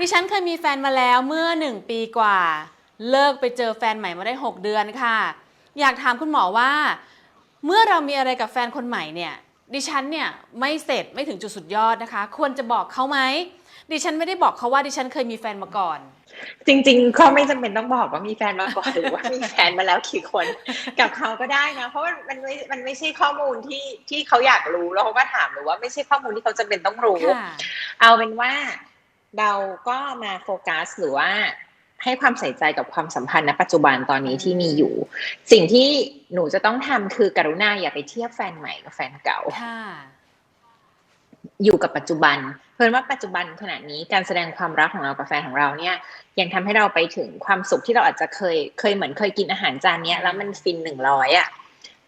ดิฉันเคยมีแฟนมาแล้วเมื่อหนึ่งปีกว่า เลิกไปเจอแฟนใหม่มาได้ 6 เดือนค่ะ อยากถามคุณหมอว่า เมื่อเรามีอะไรกับแฟนคนใหม่เนี่ยดิฉันเนี่ยไม่เสร็จไม่ถึงจุดสุดยอดนะคะ ควรจะบอกเขาไหมดิฉันไม่ได้บอกเขาว่าดิฉันเคยมีแฟนมาก่อน จริง ๆ ก็ไม่จำเป็นต้องบอกว่ามีแฟนมาก่อนหรือว่ามีแฟนมาแล้วกี่คนกับเขาก็ได้นะ เพราะว่ามันไม่มันไม่ใช่ข้อมูลที่ที่เขาอยากรู้แล้วเขาก็ถามหรือว่าไม่ใช่ข้อมูลที่เขาจำเป็นต้องรู้ค่ะเอาเป็นว่า เราก็มาโฟกัสหรือว่าให้ความใส่ใจกับความสัมพันธ์ณปัจจุบันตอนนี้ที่มีอยู่ สิ่งที่หนูจะต้องทำคือกรุณาอย่าไปเทียบแฟนใหม่กับแฟนเก่าค่ะอยู่กับปัจจุบัน เพิ่นว่าปัจจุบันขณะนี้การแสดงความรักของเรากับแฟนของเราเนี่ย ยังทำให้เราไปถึงความสุขที่เราอาจจะเคยเคยเหมือนเคยกินอาหารจานเนี้ยแล้วมันฟินหนึ่งร้อยอะ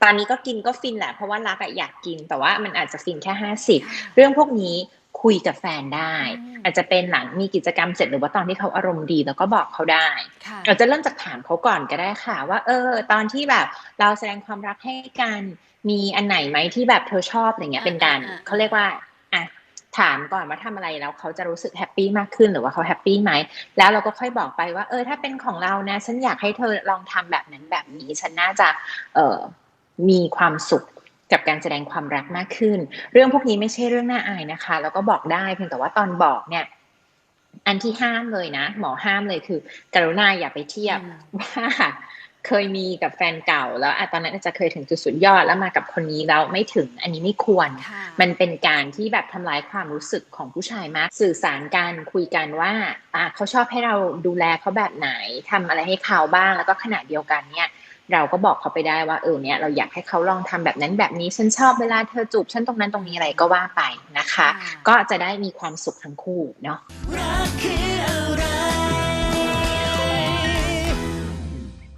ตอนนี้ก็กินก็ฟินแหละเพราะว่ารักอะอยากกินแต่ว่ามันอาจจะฟินแค่ห้าสิบเรื่องพวกนี้ คุยกับแฟนได้อืมอาจจะเป็นหลังมีกิจกรรมเสร็จหรือว่าตอนที่เขาอารมณ์ดีแล้วก็บอกเขาได้ค่ะเราจะเริ่มจากถามเขาก่อนก็ได้ค่ะ ว่า เออ ตอนที่แบบเราแสดงความรักให้กันมีอันไหนไหมที่แบบเธอชอบอะไรเงี้ยอ่าเป็นการอ่าอ่าเขาเรียกว่าอะถามก่อนว่าทำอะไรแล้วเขาจะรู้สึกแฮปปี้มากขึ้นหรือว่าเขาแฮปปี้ไหมแล้วเราก็ค่อยบอกไปว่า เออ ถ้าเป็นของเรานะ ฉันอยากให้เธอลองทำแบบนั้นแบบนี้ ฉันน่าจะ เออมีความสุข กับการแสดงความรักมากขึ้น เรื่องพวกนี้ไม่ใช่เรื่องน่าอายนะคะ แล้วก็บอกได้เพียงแต่ว่าตอนบอกเนี่ยอันที่ห้ามเลยนะ หมอห้ามเลยคือ กรุณาอย่าไปเทียบอืมว่าเคยมีกับแฟนเก่าแล้วอะตอนนั้นอาจจะเคยถึงจุดสุดยอดแล้วมากับคนนี้แล้วไม่ถึงอันนี้ไม่ควรค่ะมันเป็นการที่แบบทำร้ายความรู้สึกของผู้ชายมาก สื่อสารกันคุยกันว่าอะเขาชอบให้เราดูแลเขาแบบไหนทำอะไรให้เขาบ้างแล้วก็ขณะเดียวกันเนี่ย เราก็บอกเขาไปได้ว่าเออเนี่ยเราอยากให้เขาลองทำแบบนั้นแบบนี้ฉันชอบเวลาเธอจูบฉันตรงนั้นตรงนี้อะไรก็ว่าไปนะคะค่ะก็จะได้มีความสุขทั้งคู่เนาะรั